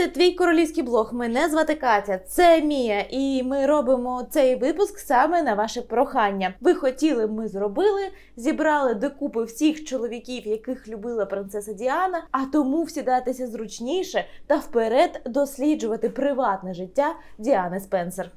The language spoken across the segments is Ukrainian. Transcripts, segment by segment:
це твій королівський блог. Мене звати Катя, це Мія, і ми робимо цей випуск саме на ваше прохання. Ви хотіли, ми зробили, зібрали докупи всіх чоловіків, яких любила принцеса Діана. А тому всідатися зручніше та вперед досліджувати приватне життя Діани Спенсер.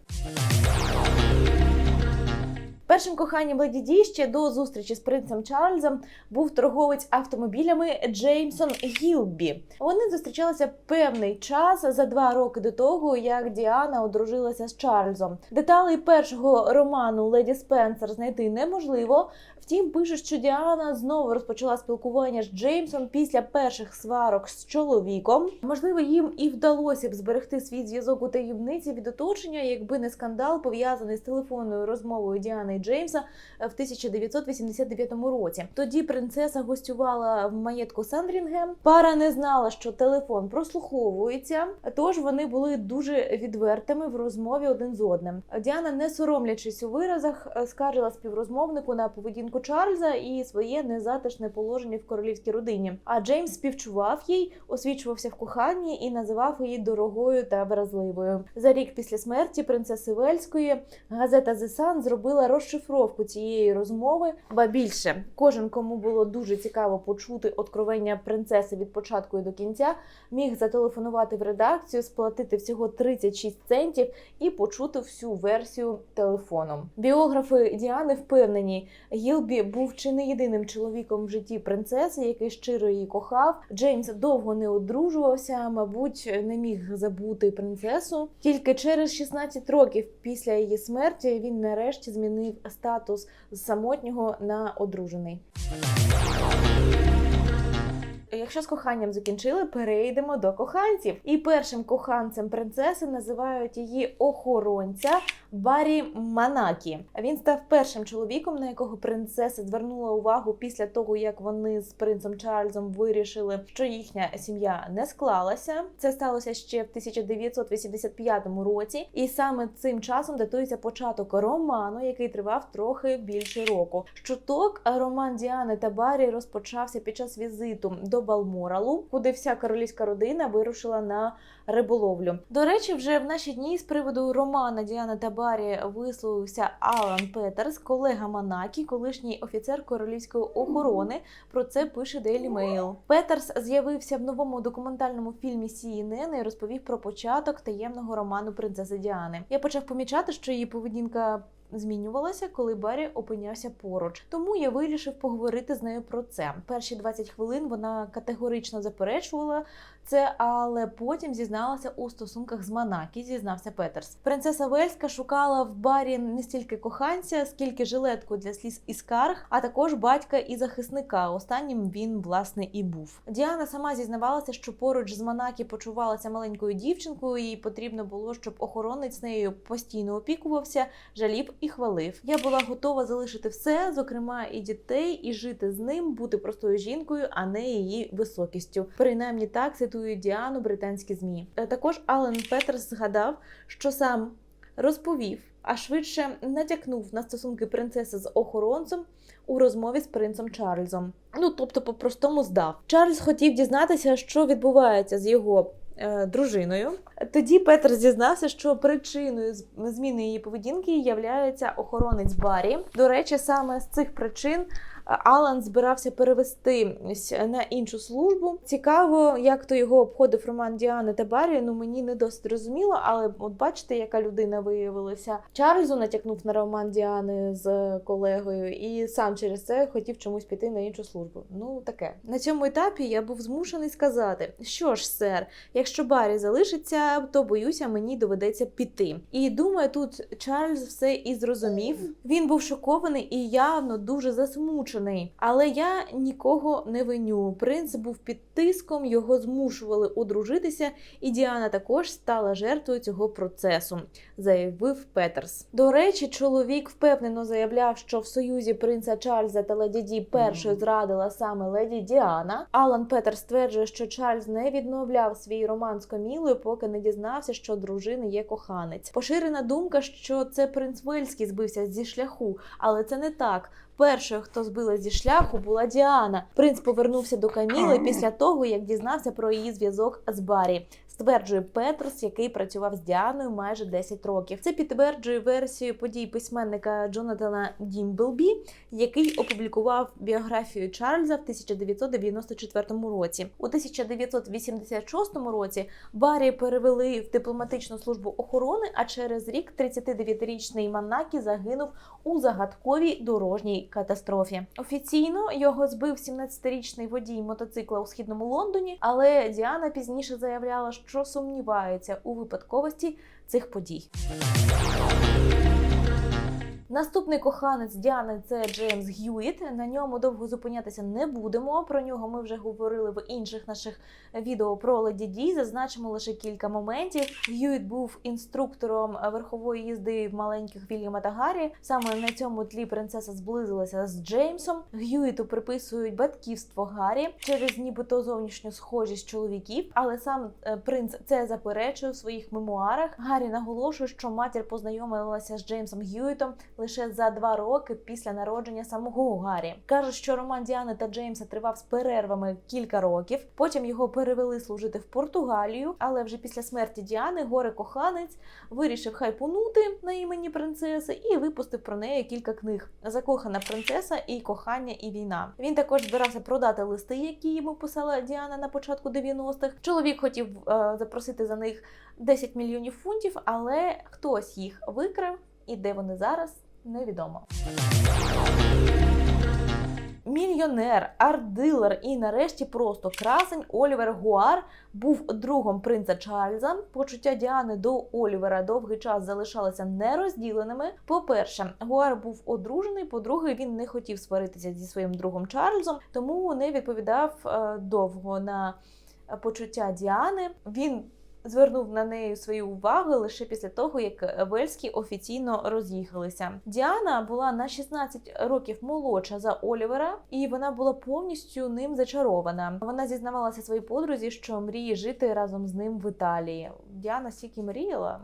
Першим коханням Леді Ді ще до зустрічі з принцем Чарльзом був торговець автомобілями Джеймсон Гілбі. Вони зустрічалися певний час за два роки до того, як Діана одружилася з Чарльзом. Деталей першого роману Леді Спенсер знайти неможливо. Втім, пишуть, що Діана знову розпочала спілкування з Джеймсом після перших сварок з чоловіком. Можливо, їм і вдалося б зберегти свій зв'язок у таємниці від оточення, якби не скандал пов'язаний з телефонною розмовою Діани і Джеймса в 1989 році. Тоді принцеса гостювала в маєтку Сандрінгем. Пара не знала, що телефон прослуховується, тож вони були дуже відвертими в розмові один з одним. Діана, не соромлячись у виразах, скаржила співрозмовнику на поведінку Чарльза і своє незатишне положення в королівській родині. А Джеймс співчував їй, освічувався в коханні і називав її дорогою та вразливою. За рік після смерті принцеси Вельської газета The Sun зробила розшифровку цієї розмови. Ба більше кожен, кому було дуже цікаво почути откровення принцеси від початку до кінця, міг зателефонувати в редакцію, сплатити всього 36 центів і почути всю версію телефоном. Біографи Діани впевнені, Гілбі був чи не єдиним чоловіком в житті принцеси, який щиро її кохав. Джеймс довго не одружувався, мабуть, не міг забути принцесу. Тільки через 16 років після її смерті він нарешті змінив статус з самотнього на одружений. Якщо з коханням закінчили, перейдемо до коханців. І першим коханцем принцеси називають її охоронця Барі Манакі. Він став першим чоловіком, на якого принцеса звернула увагу після того, як вони з принцем Чарльзом вирішили, що їхня сім'я не склалася. Це сталося ще в 1985 році, і саме цим часом датується початок роману, який тривав трохи більше року. Щоток роман Діани та Барі розпочався під час візиту до Балморалу, куди вся королівська родина вирушила на риболовлю. До речі, вже в наші дні з приводу романа Діана та Барі висловився Алан Петерс, колега Манакі, колишній офіцер королівської охорони. Про це пише Daily Mail. Петерс з'явився в новому документальному фільмі CNN і розповів про початок таємного роману принцеси Діани. Я почав помічати, що її поведінка. Змінювалася, коли Барі опинявся поруч, тому я вирішив поговорити з нею про це. Перші 20 хвилин вона категорично заперечувала це, але потім зізналася у стосунках з Манакі, зізнався Петерс. Принцеса Вельська шукала в барі не стільки коханця, скільки жилетку для сліз і скарг, а також батька і захисника. Останнім він власне і був. Діана сама зізнавалася, що поруч з Манакі почувалася маленькою дівчинкою. Їй потрібно було, щоб охоронець нею постійно опікувався, жаліб і хвалив. Я була готова залишити все, зокрема і дітей, і жити з ним, бути простою жінкою, а не її високістю. Принаймні так цитують Діану британські змі. Е, Також Ален Петерс згадав, що сам розповів, а швидше натякнув на стосунки принцеси з охоронцем у розмові з принцем Чарльзом. Ну тобто, по-простому здав. Чарльз хотів дізнатися, що відбувається з його е, дружиною. Тоді Петр зізнався, що причиною зміни її поведінки являється охоронець Барі. До речі, саме з цих причин Алан збирався перевестись на іншу службу. Цікаво, як то його обходив роман Діани та Барі. Ну мені не досить зрозуміло, але от бачите, яка людина виявилася. Чарльзу натякнув на роман Діани з колегою, і сам через це хотів чомусь піти на іншу службу. Ну таке на цьому етапі я був змушений сказати, що ж, сер, якщо Барі залишиться, то боюся, мені доведеться піти. І думаю, тут Чарльз все і зрозумів. Він був шокований і явно дуже засмучений. Але я нікого не виню. Принц був під тиском, його змушували одружитися, і Діана також стала жертвою цього процесу, заявив Петерс. До речі, чоловік впевнено заявляв, що в союзі принца Чарльза та леді Ді першою зрадила саме леді Діана. Алан Петерс стверджує, що Чарльз не відновляв свій роман з Камілою, поки не дізнався, що дружини є коханець. Поширена думка, що це принц Вельський збився зі шляху, але це не так. Першою, хто збила зі шляху, була Діана. Принц повернувся до Каміли після того, як дізнався про її зв'язок з Барі. Стверджує Петрус, який працював з Діаною майже 10 років. Це підтверджує версію подій письменника Джонатана Дімблбі, який опублікував біографію Чарльза в 1994 році. У 1986 році Баррі перевели в дипломатичну службу охорони. А через рік 39-річний Манакі загинув у загадковій дорожній катастрофі. Офіційно його збив 17-річний водій мотоцикла у східному Лондоні, але Діана пізніше заявляла, що сумнівається у випадковості цих подій. Наступний коханець Діани це Джеймс Г'юіт. На ньому довго зупинятися не будемо. Про нього ми вже говорили в інших наших відео про Леді Ді. Зазначимо лише кілька моментів. Г'юіт був інструктором верхової їзди в маленьких Вільяма та Гаррі. Саме на цьому тлі принцеса зблизилася з Джеймсом. Г'юіту приписують батьківство Гаррі через нібито зовнішню схожість чоловіків, але сам е, принц це заперечує в своїх мемуарах. Гаррі наголошує, що матір познайомилася з Джеймсом Г'юітом лише за два роки після народження самого Гаррі. Кажуть, що роман Діани та Джеймса тривав з перервами кілька років. Потім його перевели служити в Португалію, але вже після смерті Діани горе коханець вирішив хайпунути на імені принцеси і випустив про неї кілька книг: Закохана принцеса і кохання і війна. Він також збирався продати листи, які йому писала Діана на початку 90-х. Чоловік хотів е, запросити за них 10 мільйонів фунтів, але хтось їх викрав, і де вони зараз невідомо. Мільйонер, арт-дилер і нарешті просто красень Олівер Гуар був другом принца Чарльза. Почуття Діани до Олівера довгий час залишалися нерозділеними. По-перше, Гуар був одружений. По-друге, він не хотів сваритися зі своїм другом Чарльзом, тому не відповідав е, довго на почуття Діани. Він звернув на неї свою увагу лише після того, як Вельські офіційно роз'їхалися. Діана була на 16 років молодша за Олівера, і вона була повністю ним зачарована. Вона зізнавалася своїй подрузі, що мріє жити разом з ним в Італії. Діана стільки мріяла.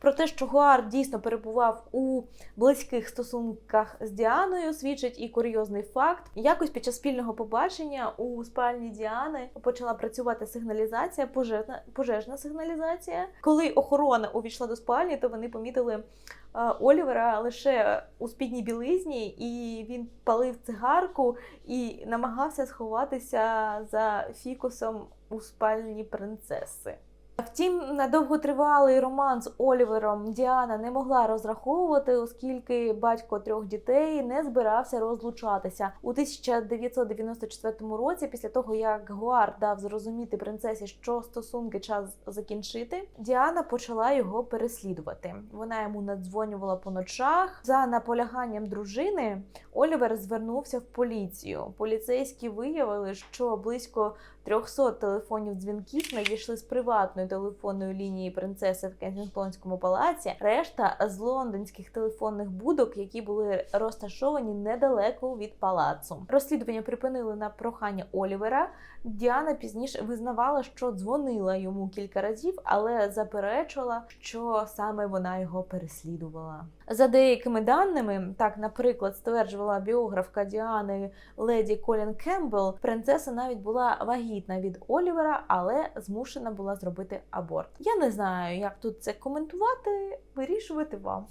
Про те, що Гуар дійсно перебував у близьких стосунках з Діаною, свідчить і курйозний факт. Якось під час спільного побачення у спальні Діани почала працювати сигналізація, пожежна пожежна сигналізація. Коли охорона увійшла до спальні, то вони помітили е, Олівера лише у спідній білизні, і він палив цигарку і намагався сховатися за фікусом у спальні принцеси. Втім, на довготривалий роман з Олівером Діана не могла розраховувати, оскільки батько трьох дітей не збирався розлучатися у 1994 році. Після того як Гуар дав зрозуміти принцесі, що стосунки час закінчити, Діана почала його переслідувати. Вона йому надзвонювала по ночах. За наполяганням дружини Олівер звернувся в поліцію. Поліцейські виявили, що близько 300 телефонів дзвінків надійшли з приватної телефонної лінії принцеси в Кенсінгтонському палаці. Решта з лондонських телефонних будок, які були розташовані недалеко від палацу. Розслідування припинили на прохання Олівера. Діана пізніше визнавала, що дзвонила йому кілька разів, але заперечувала, що саме вона його переслідувала. За деякими даними, так, наприклад, стверджувала біографка Діани леді Колін Кембл, принцеса навіть була вагітна від Олівера, але змушена була зробити аборт. Я не знаю, як тут це коментувати, вирішувати вам.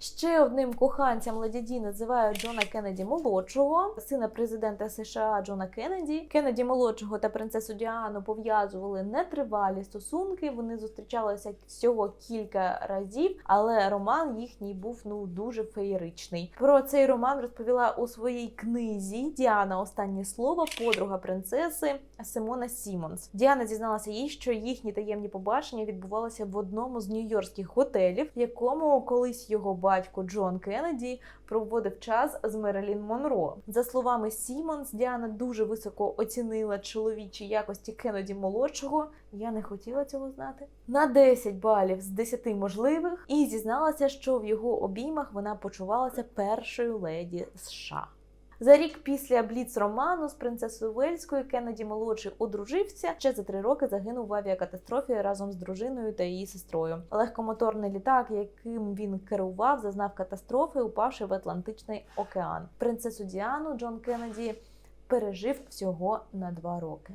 Ще одним коханцям Леді Ді називають Джона Кеннеді молодшого, сина президента США Джона Кеннеді. Кеннеді молодшого та принцесу Діану пов'язували нетривалі стосунки. Вони зустрічалися всього кілька разів, але роман їхній був ну дуже феєричний. Про цей роман розповіла у своїй книзі Діана. Останнє слово, подруга принцеси Симона Сімонс. Діана зізналася їй, що їхні таємні побачення відбувалися в одному з нью-йоркських готелів, в якому колись його батько Джон Кеннеді проводив час з Мерелін Монро. За словами Сімонс, Діана дуже високо оцінила чоловічі якості Кеннеді молодшого. Я не хотіла цього знати. На 10 балів з 10 можливих і зізналася, що в його обіймах вона почувалася першою леді США. За рік після бліц-роману з принцесою Вельською Кеннеді молодший одружився. Ще за три роки загинув в авіакатастрофі разом з дружиною та її сестрою. Легкомоторний літак, яким він керував, зазнав катастрофи, упавши в Атлантичний океан. Принцесу Діану Джон Кеннеді пережив всього на два роки.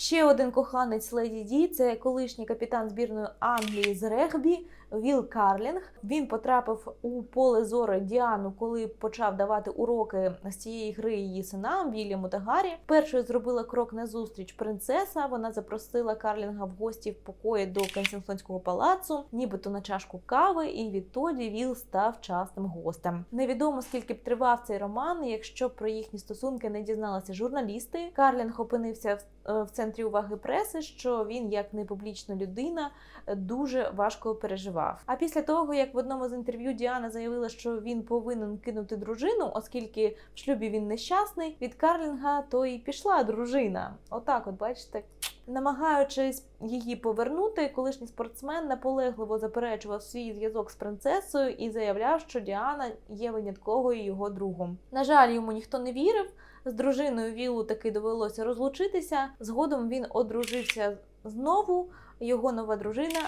Ще один коханець Леді Ді це колишній капітан збірної Англії з регбі Віл Карлінг. Він потрапив у поле зору Діану, коли почав давати уроки з цієї гри її синам Вільяму та Гаррі. Першою зробила крок назустріч принцеса. Вона запросила Карлінга в гості в покої до Кенсінгтонського палацу, нібито на чашку кави, і відтоді Віл став частим гостем. Невідомо скільки б тривав цей роман. Якщо про їхні стосунки не дізналися журналісти, Карлінг опинився в, е, в центрі уваги преси, що він, як непублічна людина, дуже важко переживав. А після того, як в одному з інтерв'ю Діана заявила, що він повинен кинути дружину, оскільки в шлюбі він нещасний, від Карлінга то і пішла дружина. Отак, от бачите. Намагаючись її повернути, колишній спортсмен наполегливо заперечував свій зв'язок з принцесою і заявляв, що Діана є винятковою його другом. На жаль, йому ніхто не вірив. З дружиною Вілу таки довелося розлучитися. Згодом він одружився знову. Його нова дружина,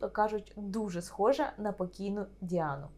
то кажуть, дуже схожа на покійну Діану.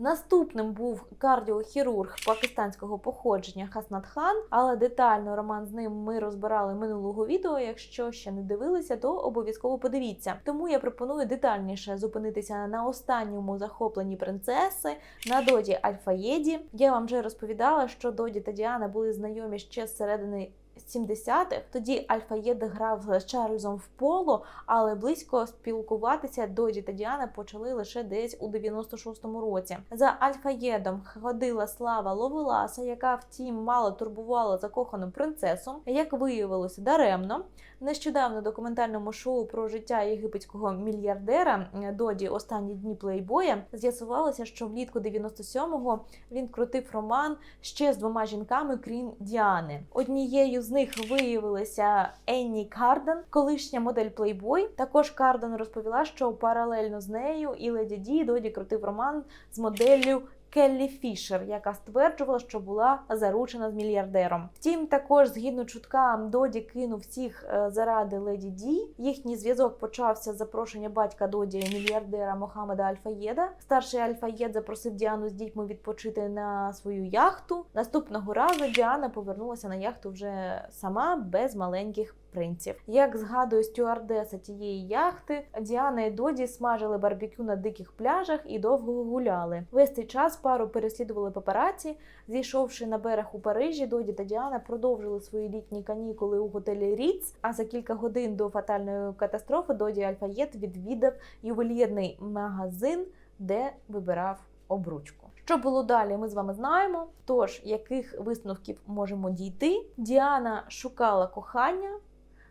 Наступним був кардіохірург пакистанського походження Хаснат Хан, але детально роман з ним ми розбирали минулого відео. Якщо ще не дивилися, то обов'язково подивіться. Тому я пропоную детальніше зупинитися на останньому захопленні принцеси на доді Альфаєді. Я вам вже розповідала, що Доді та Діана були знайомі ще з середини 70-х. Тоді Альфаєд грав з Чарльзом в поло, але близько спілкуватися Доді та Діана почали лише десь у 96-му році. За Альфаєдом ходила слава Ловеласа, яка втім мало турбувала закохану принцесу. Як виявилося, даремно. Нещодавно документальному шоу про життя єгипетського мільярдера Доді останні дні плейбоя з'ясувалося, що влітку 97-го він крутив роман ще з двома жінками, крім Діани. Однією з них виявилася Енні Карден, колишня модель Playboy. Також Карден розповіла, що паралельно з нею і Леді Ді Доді крутив роман з моделлю Келлі Фішер, яка стверджувала, що була заручена з мільярдером. Втім, також згідно чуткам, Доді кинув всіх е, заради леді Ді. Їхній зв'язок почався з запрошення батька Доді мільярдера Мохамеда Альфаєда. Старший Альфаєд запросив Діану з дітьми відпочити на свою яхту. Наступного разу Діана повернулася на яхту вже сама без маленьких. Принців, як згадує стюардеса тієї яхти, Діана і Доді смажили барбекю на диких пляжах і довго гуляли. Весь цей час пару переслідували папараці. Зійшовши на берег у Парижі, Доді та Діана продовжили свої літні канікули у готелі Ріц. А за кілька годин до фатальної катастрофи Доді Альфаєт відвідав ювелірний магазин, де вибирав обручку. Що було далі, ми з вами знаємо. Тож, яких висновків можемо дійти? Діана шукала кохання,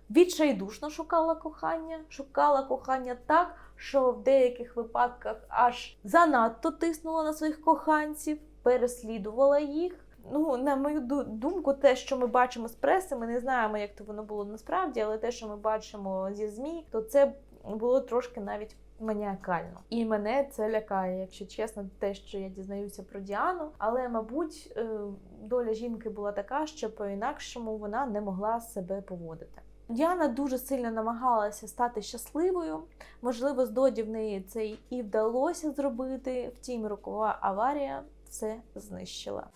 відчайдушно шукала кохання, шукала кохання так, що в деяких випадках аж занадто тиснула на своїх коханців, переслідувала їх. Ну, на мою думку, те, що ми бачимо з преси, ми не знаємо, як то воно було насправді, але те, що ми бачимо зі ЗМІ, то це було трошки навіть маніакально. І мене це лякає, якщо чесно, те, що я дізнаюся про Діану. Але, мабуть, доля жінки була така, що по-інакшому вона не могла себе поводити. Діана дуже сильно намагалася стати щасливою. Можливо, з Доді в неї це і вдалося зробити. Втім, рукова аварія все знищила.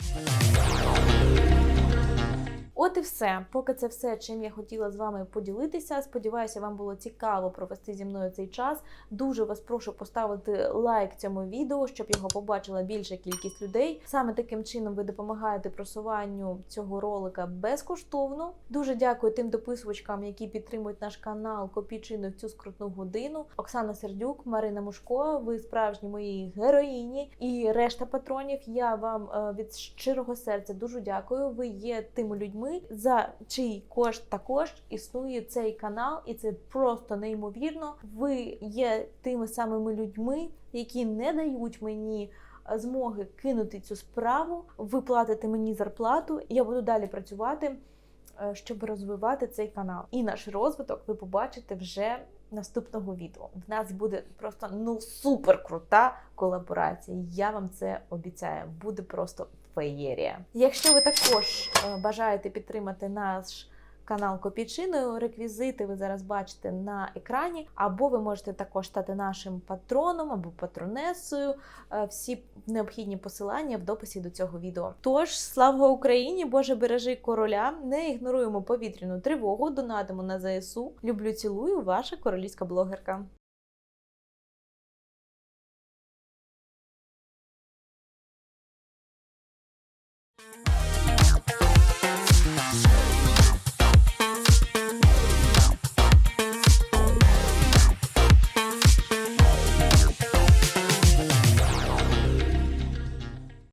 От і все. Поки це все, чим я хотіла з вами поділитися. Сподіваюся, вам було цікаво провести зі мною цей час. Дуже вас прошу поставити лайк цьому відео, щоб його побачила більша кількість людей. Саме таким чином ви допомагаєте просуванню цього ролика безкоштовно. Дуже дякую тим дописувачкам, які підтримують наш канал Копійчину в цю скрутну годину. Оксана Сердюк, Марина Мушко. Ви справжні мої героїні і решта патронів. Я вам від щирого серця дуже дякую. Ви є тими людьми за чий кошт також існує цей канал, і це просто неймовірно. Ви є тими самими людьми, які не дають мені змоги кинути цю справу. Ви платите мені зарплату, я буду далі працювати, щоб розвивати цей канал. І наш розвиток ви побачите вже. Наступного відео в нас буде просто ну супер крута колаборація. Я вам це обіцяю. Буде просто феєрія. Якщо ви також бажаєте підтримати наш канал Копійчиною. Реквізити ви зараз бачите на екрані, або ви можете також стати нашим патроном або патронесою. Е, Всі необхідні посилання в дописі до цього відео. Тож, слава Україні! Боже бережи короля! Не ігноруємо повітряну тривогу, донатимо на ЗСУ. Люблю, цілую, ваша королівська блогерка.